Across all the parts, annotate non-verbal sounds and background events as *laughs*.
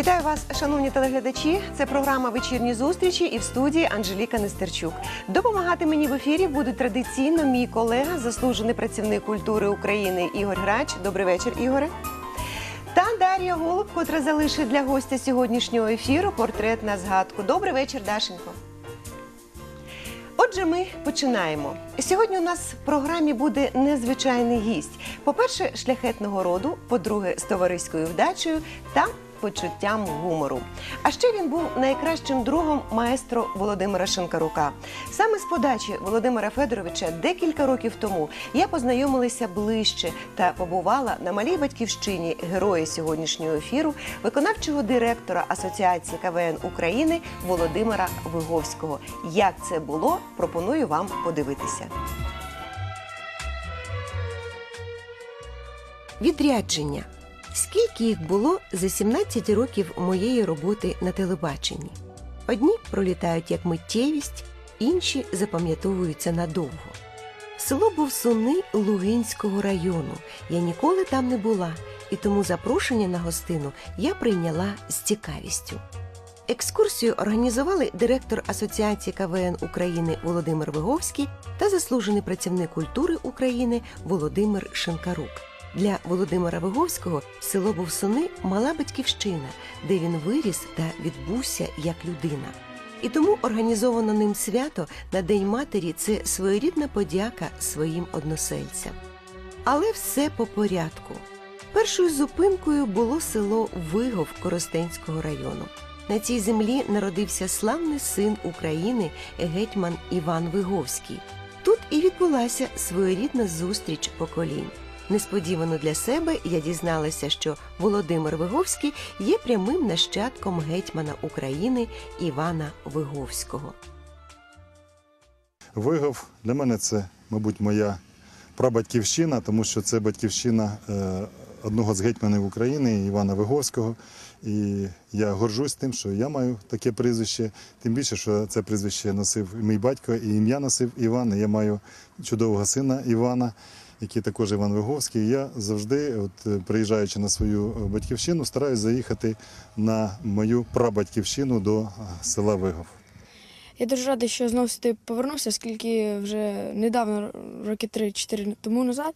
Вітаю вас, шановні телеглядачі. Це програма Вечірні зустрічі і в студії Анжеліка Нестерчук. Допомагати мені в ефірі будуть традиційно мій колега, заслужений працівник культури України Ігор Грач. Добрий вечір, Ігоре. Та Дар'я Голуб, котра залишить для гостя сьогоднішнього ефіру портрет на згадку. Добрий вечір, Дашенько. Отже, ми починаємо. Сьогодні у нас в програмі буде незвичайний гість. По-перше, шляхетного роду, по-друге, з товариською вдачею та почуттям гумору. А ще він був найкращим другом маестро Володимира Шинкарука. Саме з подачі Володимира Федоровича декілька років тому я познайомилася ближче та побувала на малій батьківщині героя сьогоднішнього ефіру, виконавчого директора Асоціації КВН України Володимира Виговського. Як це було, пропоную вам подивитися. Відрядження. Скільки їх було за 17 років моєї роботи на телебаченні? Одні пролітають як миттєвість, інші запам'ятовуються надовго. Село Бовсуни Лугинського району. Я ніколи там не була, і тому запрошення на гостину я прийняла з цікавістю. Екскурсію організували директор Асоціації КВН України Володимир Виговський та заслужений працівник культури України Володимир Шинкарук. Для Володимира Виговського село Бовсуни мала батьківщина, де він виріс та відбувся як людина. І тому організовано ним свято на День матері це своєрідна подяка своїм односельцям. Але все по порядку. Першою зупинкою було село Вигов Коростенського району. На цій землі народився славний син України гетьман Іван Виговський. Тут і відбулася своєрідна зустріч поколінь. Несподівано для себе я дізналася, що Володимир Виговський є прямим нащадком гетьмана України Івана Виговського. Вигов для мене це, мабуть, моя прабатьківщина, тому що це батьківщина е, одного з гетьманів України Івана Виговського. І я горжусь тим, що я маю таке прізвище. Тим більше, що це прізвище носив мій батько, і ім'я носив Іван. І Я маю чудового сина Івана, який також Іван Виговський. Я завжди, от е, приїжджаючи на свою батьківщину, стараюсь заїхати на мою прабатьківщину до е, села Вигов. Я дуже радий, що знову сюди повернувся, оскільки вже недавно, роки 3-4 тому назад,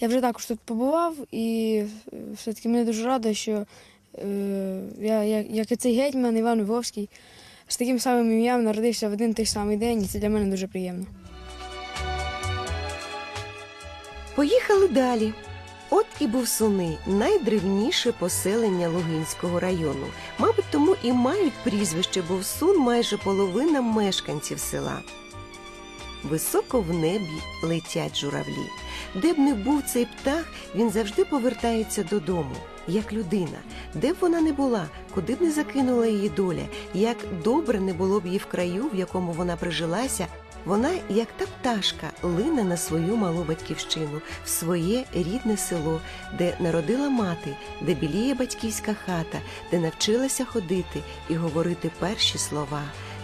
я вже також тут побував, і е, все-таки мене дуже радує, що е, я, як і цей гетьман Іван Львовський, з таким самим ім'ям народився в один той самий день, і це для мене дуже приємно. Поїхали далі. От і Бовсуни найдревніше поселення Лугинського району. Мабуть, тому і мають прізвище Бовсун майже половина мешканців села. Високо в небі летять журавлі. Де б не був цей птах, він завжди повертається додому, як людина. Де б вона не була, куди б не закинула її доля, як добре не було б їй в краю, в якому вона прижилася, вона, як та пташка, лине на свою малу батьківщину, в своє рідне село, де народила мати, де біліє батьківська хата, де навчилася ходити і говорити перші слова,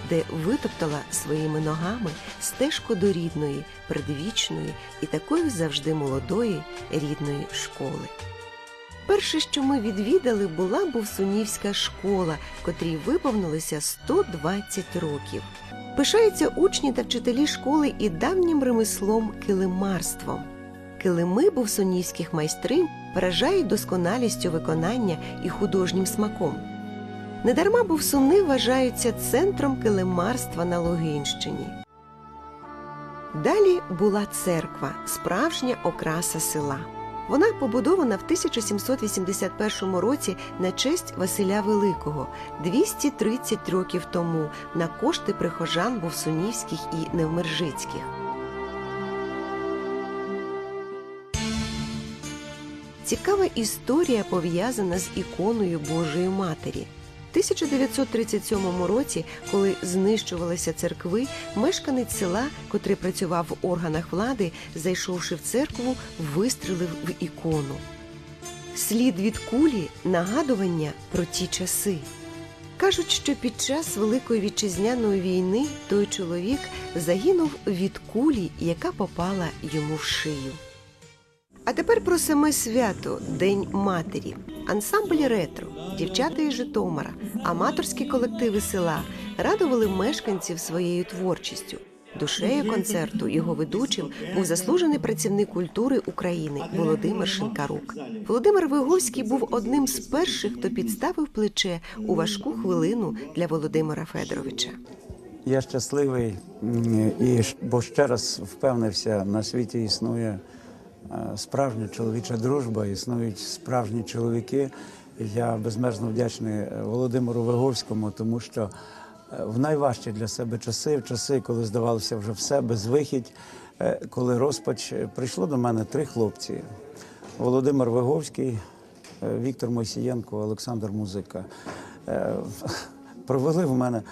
де витоптала своїми ногами стежку до рідної, предвічної і такої завжди молодої рідної школи. Перше, що ми відвідали, була Бовсунівська школа, котрій виповнилося 120 років. Пишаються учні та вчителі школи і давнім ремеслом килимарством. Килими бовсунівських майстринь вражають досконалістю виконання і художнім смаком. Недарма бовсуни вважаються центром килимарства на Логинщині. Далі була церква, справжня окраса села. Вона побудована в 1781 році на честь Василя Великого 230 років тому на кошти прихожан Бовсунівських і Невмержицьких. Цікава історія пов'язана з іконою Божої Матері. В 1937 році, коли знищувалися церкви, мешканець села, котрий працював в органах влади, зайшовши в церкву, вистрелив в ікону. Слід від кулі нагадування про ті часи. Кажуть, що під час Великої вітчизняної війни той чоловік загинув від кулі, яка попала йому в шию. А тепер про саме свято День Матері. Ансамбль ретро, дівчата із Житомира, аматорські колективи села радували мешканців своєю творчістю. Душею концерту його ведучим був заслужений працівник культури України Володимир Шинкарук. Володимир Виговський був одним з перших, хто підставив плече у важку хвилину для Володимира Федоровича. Я щасливий, і бо ще раз впевнився, на світі існує справжня чоловіча дружба, існують справжні чоловіки. Я безмежно вдячний е, Володимиру Виговському, тому що е, в найважчі для себе часи, в часи, коли здавалося вже все, безвихідь, е, коли розпач, е, прийшло до мене три хлопці: Володимир Виговський, е, Віктор Мойсієнко, Олександр Музика. Е, *laughs* Провели в мене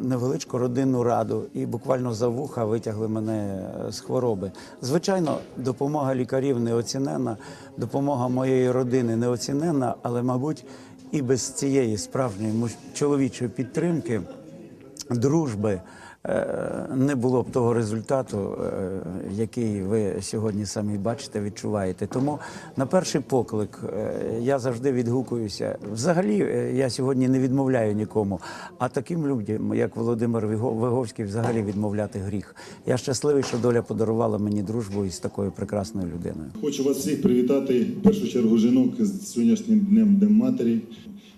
невеличку родинну раду і буквально за вуха витягли мене е, з хвороби. Звичайно, допомога лікарів неоцінена, допомога моєї родини неоцінена, але, мабуть, і без цієї справжньої чоловічої підтримки, дружби. Е, Не було б того результату, е, який ви сьогодні самі бачите, відчуваєте. Тому на перший поклик е, я завжди відгукуюся. Взагалі, я сьогодні не відмовляю нікому. А таким людям, як Володимир Виговський, взагалі відмовляти гріх. Я щасливий, що доля подарувала мені дружбу із такою прекрасною людиною. Хочу вас всіх привітати в першу чергу жінок з сьогоднішнім днем Днем матері.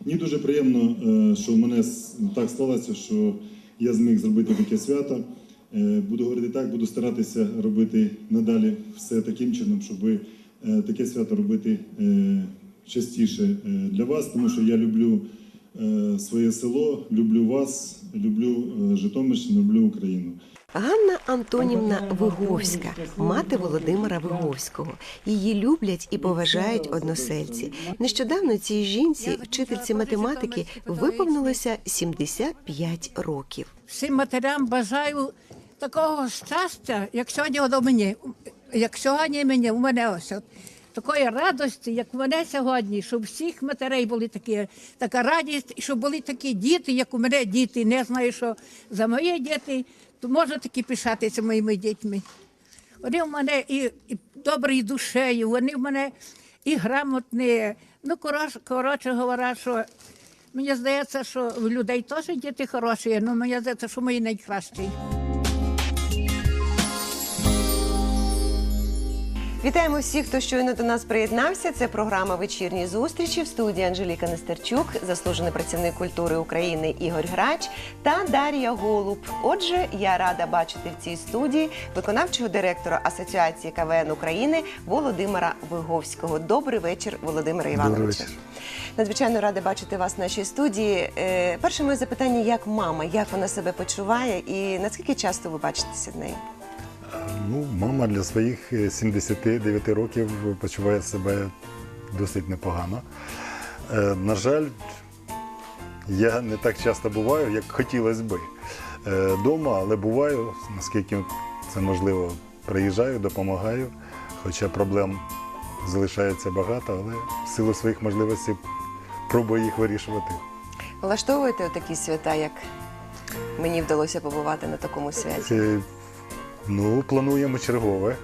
Мені дуже приємно, що в мене так сталося, що я зміг зробити таке свято. Е, Буду говорити так, буду старатися робити надалі все таким чином, щоб е, таке свято робити е, частіше для вас, тому що я люблю своє село, люблю вас, люблю Житомирщину, люблю Україну. Ганна Антонівна Виговська, мати Володимира Виговського. Її люблять і поважають односельці. Нещодавно цій жінці, вчительці математики, виповнилося 75 років. всім матерям бажаю такого щастя, як сьогодні до мені, як сьогодні мені, у мене ось от. Такої радості, як в мене сьогодні, щоб всіх матерей були такі, така радість, щоб були такі діти, як у мене діти. Не знаю, що за мої діти, то можна таки пишатися моїми дітьми. Вони в мене і, і добрі душею, вони в мене і грамотні. Ну, коротше, говоря, що мені здається, що в людей теж діти хороші, але мені здається, що мої найкращі. Вітаємо всіх, хто щойно до нас приєднався. Це програма Вечірні зустрічі в студії Анжеліка Нестерчук, заслужений працівник культури України Ігор Грач та Дар'я Голуб. Отже, я рада бачити в цій студії виконавчого директора Асоціації КВН України Володимира Виговського. Добрий вечір, Володимире Івановичу. Надзвичайно рада бачити вас в нашій студії. Е, Перше моє запитання: як мама, як вона себе почуває, і наскільки часто ви бачитеся з нею? Ну, мама для своїх е, 79 років почуває себе досить непогано. Е, На жаль, я не так часто буваю, як хотілося би е, дома, але буваю, наскільки це можливо, приїжджаю, допомагаю, хоча проблем залишається багато, але в силу своїх можливостей пробую їх вирішувати. Влаштовуєте такі свята, як мені вдалося побувати на такому святі? Ну, плануємо чергове.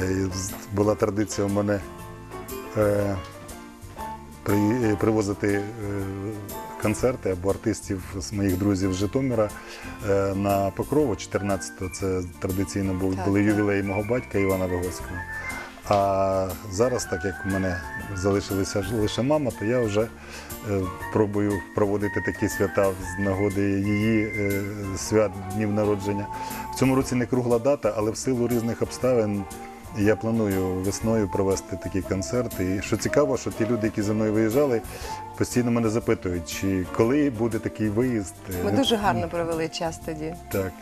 Е, Була традиція у мене е, е, привозити концерти або артистів з моїх друзів з Житомира на Покрову 14-го. Це традиційно були так. ювілеї мого батька Івана Виговського. А зараз, так як у мене залишилася лише мама, то я вже е, пробую проводити такі свята з нагоди її е, свят днів народження. В цьому році не кругла дата, але в силу різних обставин я планую весною провести такі концерти. І що цікаво, що ті люди, які за мною виїжджали, постійно мене запитують, чи коли буде такий виїзд. Ми дуже гарно провели час тоді. Так.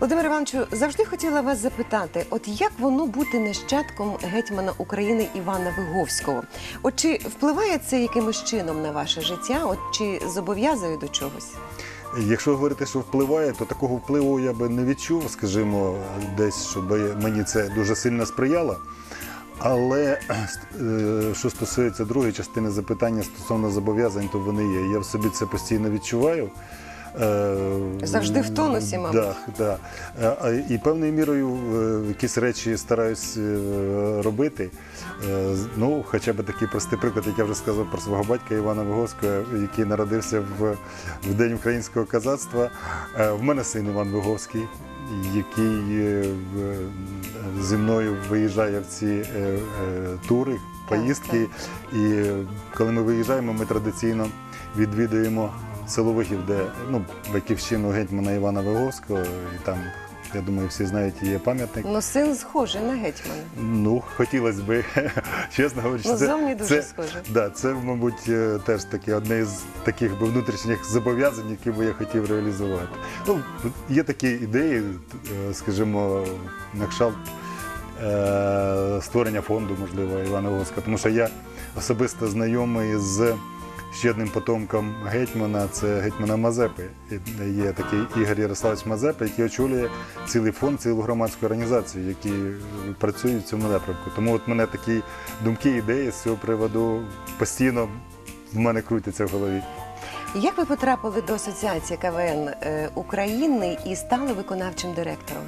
Володимир Івановичу, завжди хотіла вас запитати: от як воно бути нащадком гетьмана України Івана Виговського? От чи впливає це якимось чином на ваше життя? От чи зобов'язує до чогось? Якщо говорити, що впливає, то такого впливу я би не відчув, скажімо, десь, щоб мені це дуже сильно сприяло. Але е, що стосується другої частини запитання стосовно зобов'язань, то вони є. Я в собі це постійно відчуваю. Завжди в тонусі, мабуть. Да, да. І певною мірою е, якісь речі стараюсь е, робити. Е, Ну, хоча б такий простий приклад, як я вже сказав про свого батька Івана Виговського, який народився в, в День українського козацтва. Е, В мене син Іван Виговський, який зі мною виїжджає в ці тури, поїздки. І коли ми виїжджаємо, ми традиційно відвідуємо село де ну, батьківщину гетьмана Івана Виговського, і там, я думаю, всі знають, є пам'ятник. Ну, син схожий на гетьмана. Ну, хотілося б, *laughs* чесно говорячи, Ну, зовні дуже схоже. Да, це, мабуть, е, теж таке одне із таких би внутрішніх зобов'язань, які би я хотів реалізувати. Ну, є такі ідеї, е, скажімо, на кшталт е, створення фонду, можливо, Івана Воска, тому що я особисто знайомий з ще одним потомком гетьмана, це гетьмана Мазепи. Є такий Ігор Ярославович Мазепа, який очолює цілий фонд, цілу громадську організацію, які працюють в цьому напрямку. Тому от мене такі думки, ідеї з цього приводу постійно в мене крутяться в голові. Як ви потрапили до асоціації КВН е, України і стали виконавчим директором?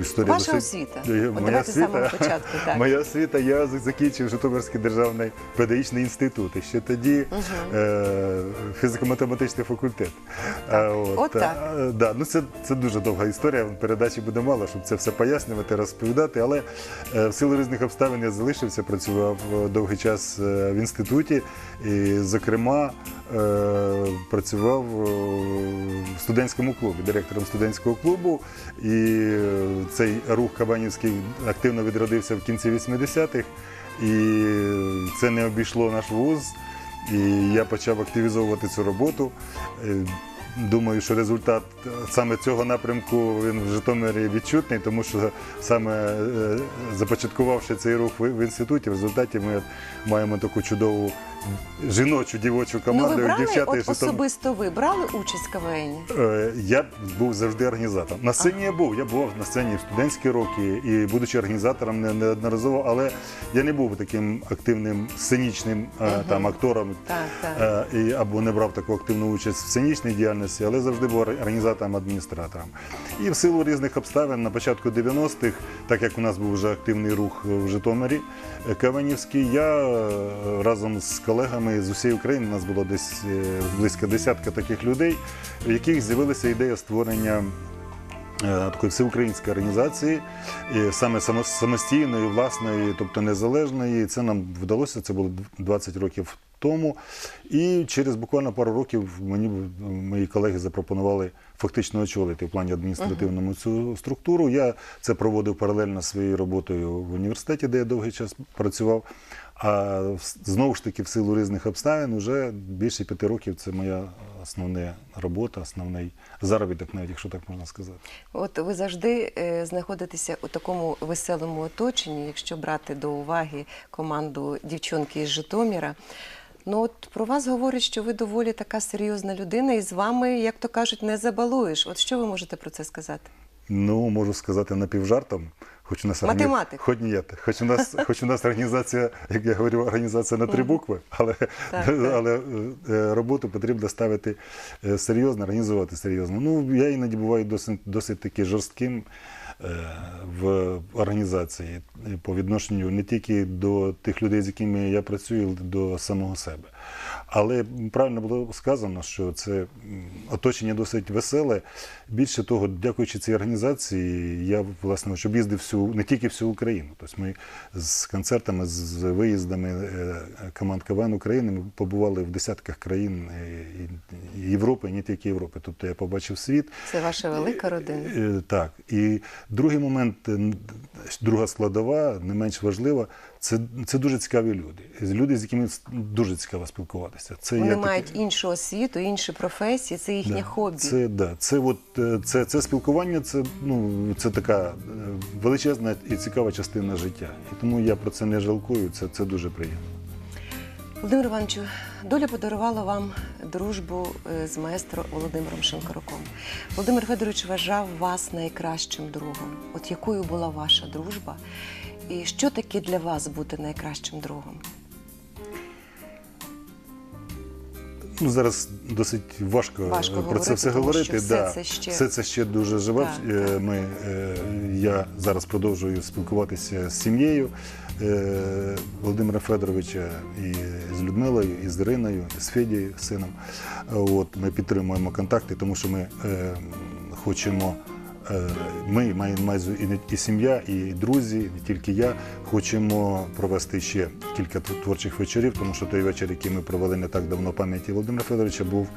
Історія Ваша освіта. Е, От моя давайте з самого освіта- початку. *laughs* Так. Моя освіта, я закінчив Житомирський державний педагогічний інститут. І ще тоді е, фізико-математичний факультет. А, От так. а, да, ну це, це дуже довга історія. Передачі буде мало, щоб це все пояснювати, розповідати. Але е, в силу різних обставин я залишився, працював е, довгий час е, в інституті. І, зокрема, е, працював е, в студентському клубі, директором студентського клубу. І е, цей рух Кабанівський активно відродився в кінці 80-х. І це не обійшло наш вуз. І я почав активізовувати цю роботу. Е, Думаю, що результат е, саме цього напрямку він в Житомирі відчутний, тому що саме е, започаткувавши цей рух в інституті, в результаті ми маємо таку чудову жіночу дівочу Ну, ви брали, дівчата от особисто ви брали участь в КВН? Е, Я був завжди організатором. На сцені я був. Я був на сцені в студентські роки і будучи організатором не- неодноразово, але я не був таким активним сценічним е, там актором. Так, так. Е, і, або не брав таку активну участь в сценічній діяльності, але завжди був організатором адміністратором. І в силу різних обставин на початку 90-х, так як у нас був вже активний рух в Житомирі е, Каванівський, я разом з колегами з усієї України, у нас було десь е, близько десятка таких людей, в яких з'явилася ідея створення. е, Такої всеукраїнської організації, і саме самостійної, власної, тобто незалежної. Це нам вдалося, це було 20 років тому. І через буквально пару років мені мої колеги запропонували фактично очолити в плані адміністративному цю структуру. Я це проводив паралельно своєю роботою в університеті, де я довгий час працював. А знову ж таки, в силу різних обставин, вже більше п'яти років це моя основна робота, основний заробіток, навіть якщо так можна сказати. От ви завжди е, знаходитеся у такому веселому оточенні, якщо брати до уваги команду дівчонки із Житомира. Ну от про вас говорять, що ви доволі така серйозна людина, і з вами, як то кажуть, не забалуєш. От що ви можете про це сказати? Ну, можу сказати напівжартом. Хоч у нас Математик. Хоч ні, хоч у нас, хоч у нас організація, як я говорю, організація на три букви, але, Так, *laughs* так. але е, роботу потрібно ставити е, серйозно, організувати серйозно. Ну, я іноді буваю досить, досить таки жорстким е, в організації по відношенню не тільки до тих людей, з якими я працюю, але до самого себе. Але правильно було сказано, що це оточення досить веселе. Більше того, дякуючи цій організації, я власне об'їздив всю не тільки всю Україну. Тобто ми з концертами, з виїздами е, команд КВН України ми побували в десятках країн е, Європи, і не тільки Європи. Тобто я побачив світ. Це ваша велика родина. Е, Так, і другий момент, друга складова, не менш важлива, це, це дуже цікаві люди. Люди, з якими дуже цікаво спілкуватися. Це Вони мають такий- іншу освіту, інші професії, це їхнє Да, хобі. Це, да, це, от, е, це, це спілкування, це, ну, це така е, величезна і цікава частина життя. І тому я про це не жалкую, це, це дуже приємно. Володимир Івановичу, доля подарувала вам дружбу е, з маестро Володимиром Шинкаруком. Володимир Федорович вважав вас найкращим другом. От якою була ваша дружба? І що таке для вас бути найкращим другом? Ну, зараз досить важко, Важко е, про говорити, це все тому говорити. що все да. це ще- все це ще дуже живе. Так, Е. Ми, е, я зараз продовжую спілкуватися з сім'єю е, Володимира Федоровича і з Людмилою, і з Іриною, і з Федією, сином. Е, От, ми підтримуємо контакти, тому що ми е, хочемо. Е, Ми маємо і, не- і сім'я, і друзі, не тільки я. Хочемо провести ще кілька творчих вечорів, тому що той вечір, який ми провели не так давно пам'яті Володимира Федоровича, був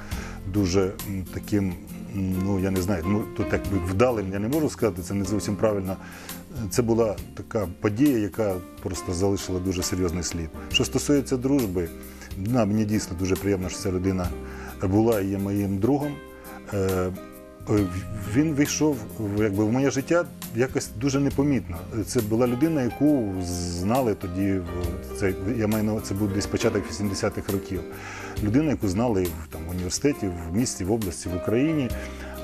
дуже таким, ну я не знаю, ну тут так вдалим, я не можу сказати, це не зовсім правильно. Це була така подія, яка просто залишила дуже серйозний слід. Що стосується дружби, на, мені дійсно дуже приємно, що ця людина була і є моїм другом. Е, Він вийшов якби, в моє життя якось дуже непомітно. Це була людина, яку знали тоді, це, я маю на увазі, це був десь початок 80-х років. Людина, яку знали в університеті, в місті, в області, в Україні.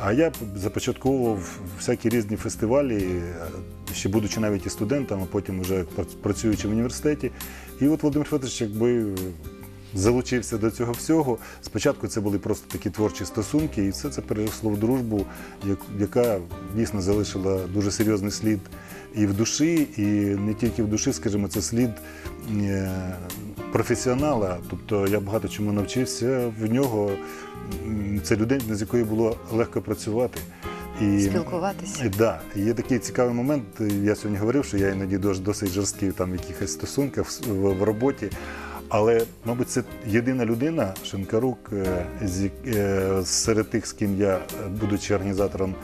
А я започатковував всякі різні фестивалі, ще будучи навіть і студентом, а потім вже працюючи в університеті. І от Володимир Федорович, якби залучився до цього всього. Спочатку це були просто такі творчі стосунки, і все це переросло в дружбу, яка дійсно залишила дуже серйозний слід і в душі, і не тільки в душі, скажімо, це слід е, професіонала. Тобто я багато чому навчився в нього. Це людина, з якою було легко працювати. І, Спілкуватися. і, Да, є такий цікавий момент. Я сьогодні говорив, що я іноді досить жорсткий там в якихось стосунках в, в, в роботі. Але, мабуть, це єдина людина, Шинкарук, е, е, серед тих, з ким я, будучи організатором,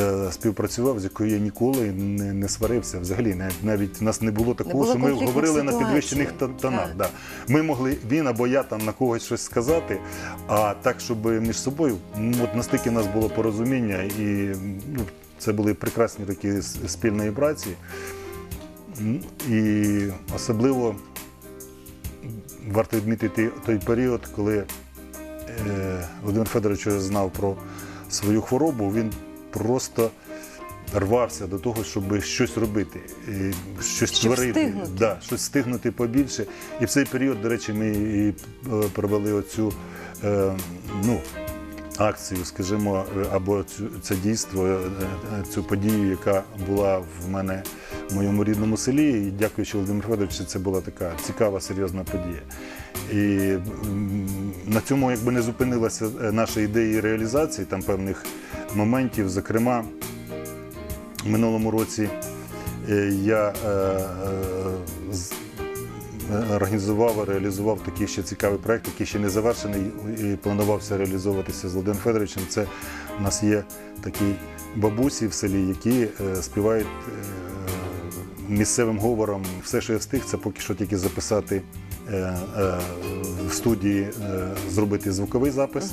е, співпрацював, з якою я ніколи не, не сварився. Взагалі, навіть, в нас не було такого, було що ми говорили на підвищених тонах. Да. Ми могли він або я там на когось щось сказати, а так, щоб між собою, от настільки в нас було порозуміння, і ну, це були прекрасні роки спільної праці. І особливо варто відмітити той період, коли е, Володимир Федорович знав про свою хворобу, він просто рвався до того, щоб щось робити, щось Щоб творити, стигнути. Да, щось встигнути побільше. І в цей період, до речі, ми і е, провели оцю е, ну, акцію, скажімо, або це дійство, е, е, цю подію, яка була в мене в моєму рідному селі. І дякуючи Володимиру Федоровичу, це була така цікава, серйозна подія. І на цьому якби не зупинилася е, наша ідея реалізації там певних моментів. Зокрема, в минулому році я е, організував, реалізував такий ще цікавий проект, який ще не завершений і планувався реалізовуватися з Володимиром Федоровичем. Це у нас є такі бабусі в селі, які е, співають е, місцевим говором. Все, що я встиг, це поки що тільки записати в студії, зробити звуковий запис.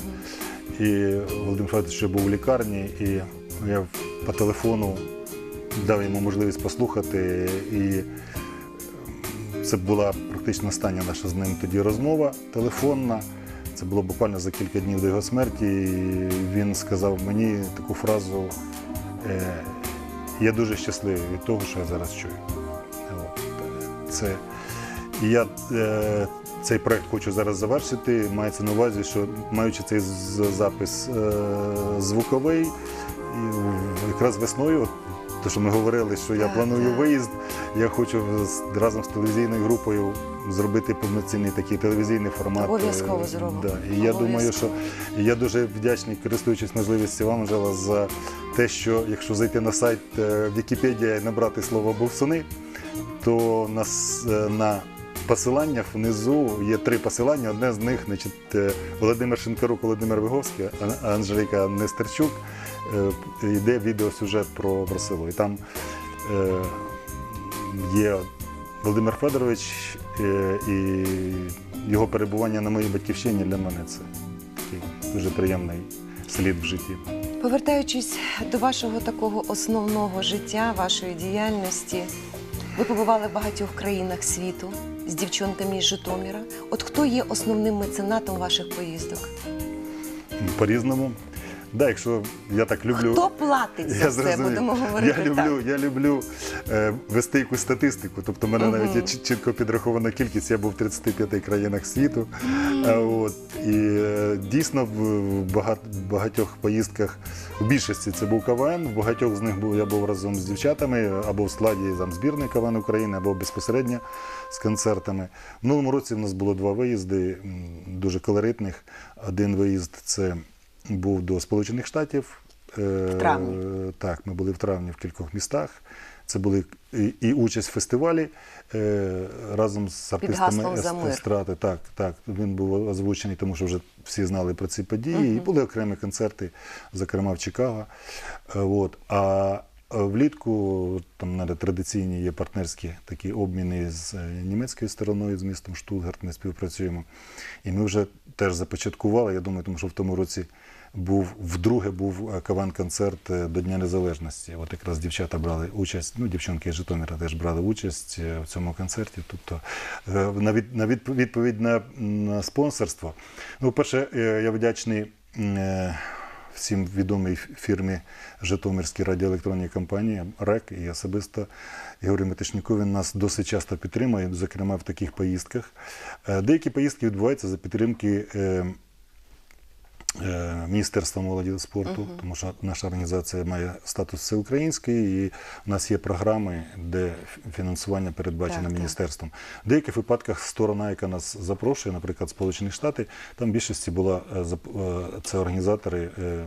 І Володимир Федорович був в лікарні, і я по телефону дав йому можливість послухати. І це була практично остання наша з ним тоді розмова телефонна. Це було буквально за кілька днів до його смерті. І він сказав мені таку фразу: е, я дуже щасливий від того, що я зараз чую. Це, і я е, цей проект хочу зараз завершити. Мається на увазі, що маючи цей запис е, звуковий, якраз весною, те, що ми говорили, що я планую виїзд, я хочу разом з телевізійною групою зробити повноцінний такий телевізійний формат. Обов'язково Е, зробимо. Да. І я думаю, що я дуже вдячний, користуючись можливістю вам, Анжела, за те, що якщо зайти на сайт е, Вікіпедія і набрати слово бовсуни, то нас е, на посиланнях внизу є три посилання. Одне з них значить, е, Володимир Шинкарук, Володимир Виговський, Анжеліка Нестерчук. Е, Йде відеосюжет про, про. І там е, є Володимир Федорович і його перебування на моїй батьківщині для мене це такий дуже приємний слід в житті. Повертаючись до вашого такого основного життя, вашої діяльності, ви побували в багатьох країнах світу з дівчонками із Житомира. От хто є основним меценатом ваших поїздок? по-різному. Да, якщо я так люблю. Хто платить за Я це, зрозумів. будемо говорити я люблю, я люблю е, вести якусь статистику. Тобто, в мене навіть є чітко підрахована кількість. Я був в 35 країнах світу. Е, от, і е, дійсно в в багат, багатьох поїздках, в більшості це був КВН, в багатьох з них був я був разом з дівчатами або в складі там, збірної КВН України, або безпосередньо з концертами. В минулому році в нас було два виїзди дуже колоритних. Один виїзд це був до Сполучених Штатів. В травні. Так, ми були в травні в кількох містах. Це були і, участь в фестивалі е, разом з артистами гаслом ес- мир». естради. Так, так. Він був озвучений, тому що вже всі знали про ці події. І були окремі концерти, зокрема в Чикаго. Е, От. А е, влітку там навіть традиційні є партнерські такі обміни з е, німецькою стороною, з містом Штутгарт. Ми співпрацюємо. І ми вже теж започаткували. Я думаю, тому що в тому році був вдруге був е, каван-концерт е, до Дня Незалежності. От якраз дівчата брали участь, ну дівчонки з Житомира теж брали участь е, в цьому концерті. Тобто на, від, на відп- відповідь на, на спонсорство. Ну, перше, я вдячний. Всім відомій фірмі Житомирській радіоелектронній компанії РЕК і особисто Ігорю Метишніку він нас досить часто підтримує, зокрема в таких поїздках. Деякі поїздки відбуваються за підтримки Міністерства молоді та спорту, тому що наша організація має статус всеукраїнський, і в нас є програми, де фінансування передбачено Так, так. міністерством. В деяких випадках сторона, яка нас запрошує, наприклад, Сполучені Штати, там в більшості була е, е, це організатори. е, е,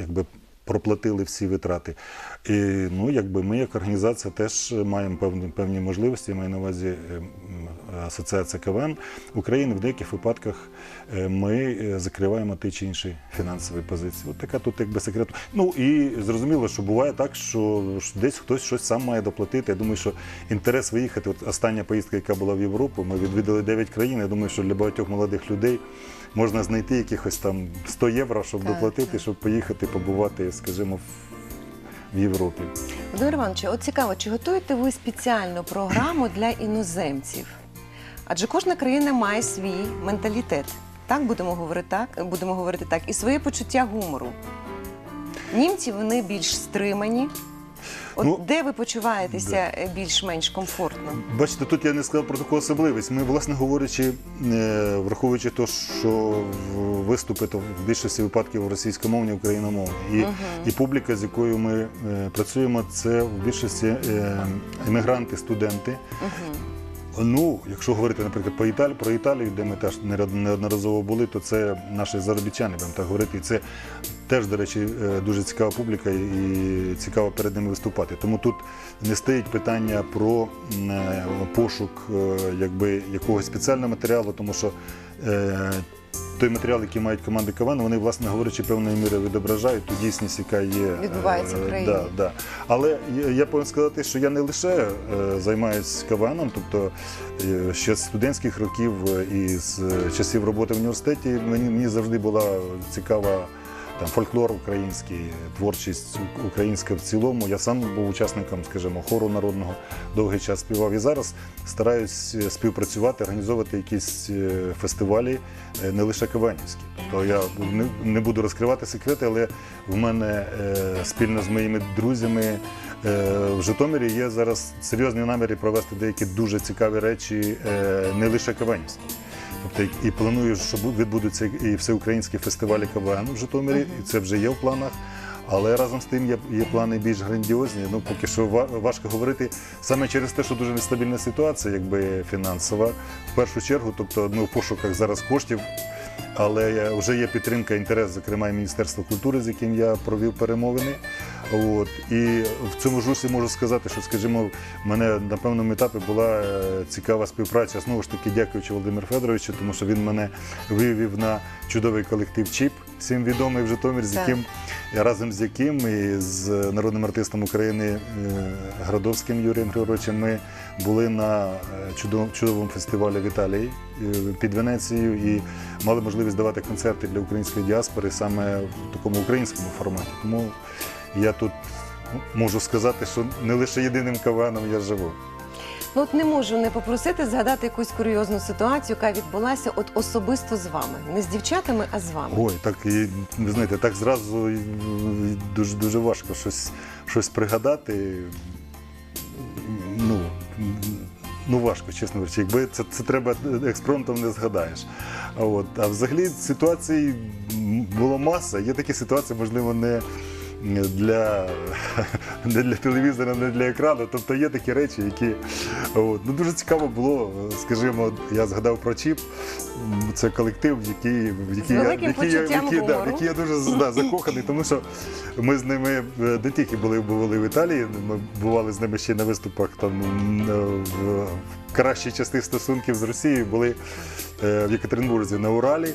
Якби проплатили всі витрати. І ну, якби ми, як організація, теж маємо певні, певні можливості. Я маю на увазі е, Асоціація КВН України. В деяких випадках е, ми е, закриваємо ті чи інші фінансові позиції. От така тут якби секрет. Ну і зрозуміло, що буває так, що десь хтось щось сам має доплатити. Я думаю, що інтерес виїхати. От остання поїздка, яка була в Європу, ми відвідали 9 країн. Я думаю, що для багатьох молодих людей можна знайти якихось там 100 євро, щоб Так, доплатити, так. щоб поїхати побувати, скажімо, в, Європі. Володимир Іванович, от цікаво, чи готуєте ви спеціальну програму для іноземців? Адже кожна країна має свій менталітет. Так будемо говорити так, будемо говорити так, і своє почуття гумору. Німці вони більш стримані. От Ну, де ви почуваєтеся е, більш-менш комфортно? Бачите, тут я не сказав про таку особливість. Ми, власне говорячи, е, враховуючи те, що виступи то в більшості випадків російськомовні, україномовні. І, і публіка, з якою ми е, працюємо, це в більшості емігранти, студенти. Ну, якщо говорити, наприклад, по Італію, про Італію, де ми теж неодноразово були, то це наші заробітчани, будемо так говорити. І це теж, до речі, е, дуже цікава публіка і цікаво перед ними виступати. Тому тут не стоїть питання про е, пошук е, якби, якогось спеціального матеріалу, тому що той матеріал, який мають команди КВН, вони, власне говорячи, певною мірою відображають ту дійсність, яка є е, Відбувається в країні. Да, да. Але я, повинен сказати, що я не лише е, займаюся КВНом, тобто е, ще з студентських років е, і з е, часів роботи в університеті мені, мені завжди була цікава. Там фольклор український, творчість українська в цілому. Я сам був учасником, скажімо, хору народного довгий час співав. І зараз стараюсь е, співпрацювати, організовувати якісь е, фестивалі, е, не лише каванівські. Тобто я не, буду розкривати секрети, але в мене спільно з моїми друзями в Житомирі є зараз серйозні наміри провести деякі дуже цікаві речі, не лише каванівські. Тобто і планую, що відбудуться і всеукраїнські фестивалі КВН в Житомирі, і це вже є в планах. Але разом з тим є, є плани більш грандіозні. Ну поки що важко говорити саме через те, що дуже нестабільна ситуація, якби фінансова, в першу чергу. Тобто ми в пошуках зараз коштів. Але вже є підтримка, інтерес, зокрема, і Міністерства культури, з яким я провів перемовини. От. І в цьому ж руслі можу сказати, що, скажімо, в мене на певному етапі була е, цікава співпраця. Знову ж таки, дякуючи Володимиру Федоровичу, тому що він мене вивів на чудовий колектив ЧІП, всім відомий в Житомир, з яким разом з яким і з народним артистом України е, Градовським Юрієм Григоровичем ми були на е, чудовому, фестивалі в Італії е, під Венецією і мали можливість давати концерти для української діаспори саме в такому українському форматі. Тому я тут можу сказати, що не лише єдиним каваном я живу. Ну от не можу не попросити згадати якусь курйозну ситуацію, яка відбулася от особисто з вами, не з дівчатами, а з вами. Ой, так і ви знаєте, так зразу дуже дуже важко щось, щось пригадати. Ну, ну важко, чесно кажучи. Якби це, це треба експромтом не згадаєш. От, а взагалі ситуацій було маса. Є такі ситуації, можливо, не для, не для телевізора, не для екрану. Тобто є такі речі, які от, ну, дуже цікаво було. Скажімо, я згадав про ЧІП. Це колектив, в який, в який, я, в який, я, в який, да, в який я дуже да, *laughs* закоханий, тому що ми з ними е, не тільки були, були в Італії, ми бували з ними ще й на виступах там е, в в кращій частині стосунків з Росією були е, в Єкатеринбурзі на Уралі.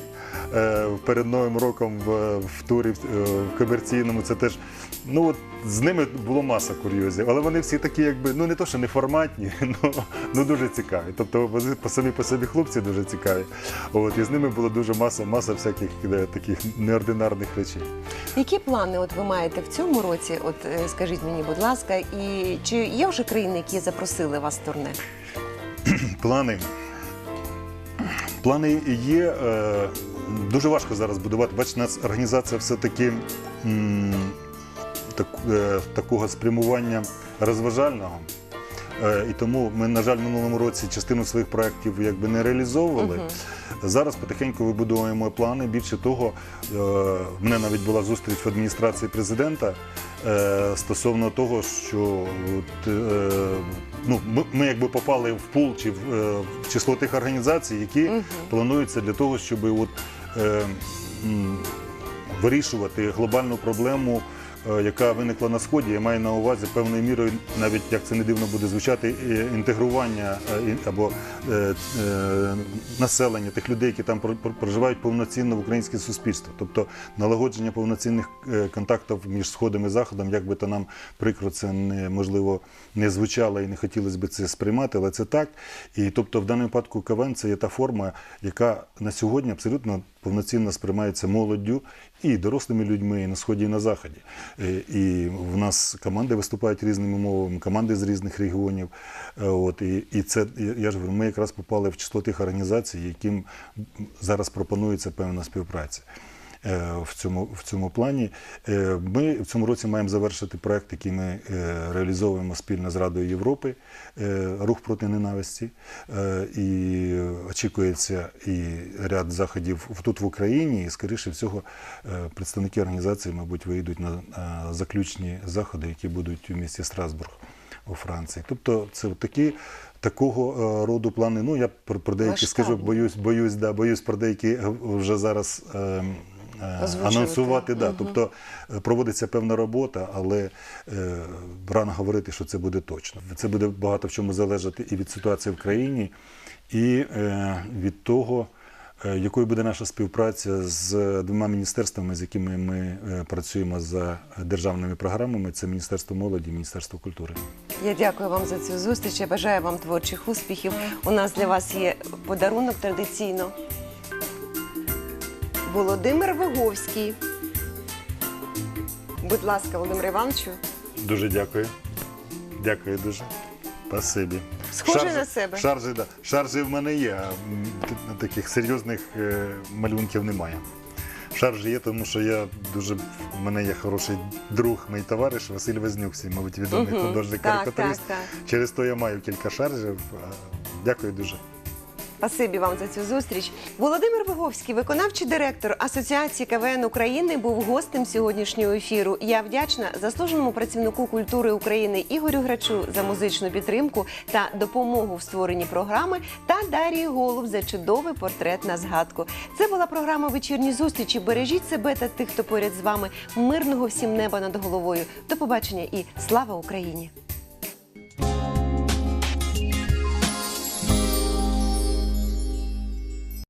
е, Перед Новим роком в, турі е, в комерційному. Це теж ну от з ними було маса курйозів, але вони всі такі, якби ну не то, що не форматні, *laughs* ну, ну дуже цікаві. Тобто вони по самі по собі хлопці дуже цікаві. От і з ними було дуже маса, маса всяких е, таких неординарних речей. Які плани от ви маєте в цьому році? От скажіть мені, будь ласка, і чи є вже країни, які запросили вас в турне? *clears throat* Плани. Плани є. Е, дуже важко зараз будувати. Бачите, у нас організація все-таки так, е, такого спрямування розважального. Е, і тому ми, на жаль, минулому році частину своїх проєктів якби не реалізовували. Зараз потихеньку вибудовуємо плани. Більше того, е, в мене навіть була зустріч в адміністрації президента е, стосовно того, що ну, ми, якби попали в пул чи в, число тих організацій, які плануються для того, щоб от, вирішувати глобальну проблему. Е, Яка виникла на сході, я маю на увазі певною мірою, навіть як це не дивно буде звучати, інтегрування е, або е, населення тих людей, які там про- про- проживають повноцінно в українське суспільство, тобто налагодження повноцінних контактів між сходом і заходом, як би то нам прикро це не можливо не звучало і не хотілося б це сприймати, але це так. І тобто, в даному випадку КВН це є та форма, яка на сьогодні абсолютно повноцінно сприймається молоддю і дорослими людьми і на сході і на заході. Е, І в нас команди виступають різними мовами, команди з різних регіонів. Е, От і, і це я- ж говорю, ми якраз попали в число тих організацій, яким зараз пропонується певна співпраця. Е, В цьому, в цьому плані Е, ми в цьому році маємо завершити проект, який ми е, реалізовуємо спільно з Радою Європи, рух проти ненависті. І очікується і ряд заходів тут в Україні. І, скоріше всього, представники організації, мабуть, вийдуть на заключні заходи, які будуть у місті Страсбург у Франції. Тобто, це такі. Такого роду плани. Ну я про, про деякі скажу, боюсь, боюсь, да, боюсь про деякі вже зараз е, е, Озвучувати. анонсувати. Да. Мгм. Тобто е, проводиться певна робота, але е, рано говорити, що це буде точно. Це буде багато в чому залежати і від ситуації в країні, і е, від того, е, якою буде наша співпраця з двома міністерствами, з якими ми е, працюємо за державними програмами. Це Міністерство молоді, Міністерство культури. Я дякую вам за цю зустріч. Я бажаю вам творчих успіхів. У нас для вас є подарунок традиційно. Володимир Виговський. Будь ласка, Володимир Івановичу. Дуже дякую. Дякую дуже. Спасибі. Схоже на себе. Шаржі, да. шаржі в мене є, а таких серйозних е, малюнків немає. Шаржі є, тому що я дуже в мене є хороший друг, мій товариш Василь Вознюк, всі, мабуть, відомий художник карикатурист. так, так. Через то я маю кілька шаржів. Дякую дуже. Спасибі вам за цю зустріч. Володимир Виговський, виконавчий директор Асоціації КВН України, був гостем сьогоднішнього ефіру. Я вдячна заслуженому працівнику культури України Ігорю Грачу за музичну підтримку та допомогу в створенні програми та Дарії Голуб за чудовий портрет на згадку. Це була програма вечірні зустрічі. Бережіть себе та тих, хто поряд з вами. Мирного всім неба над головою. До побачення і слава Україні!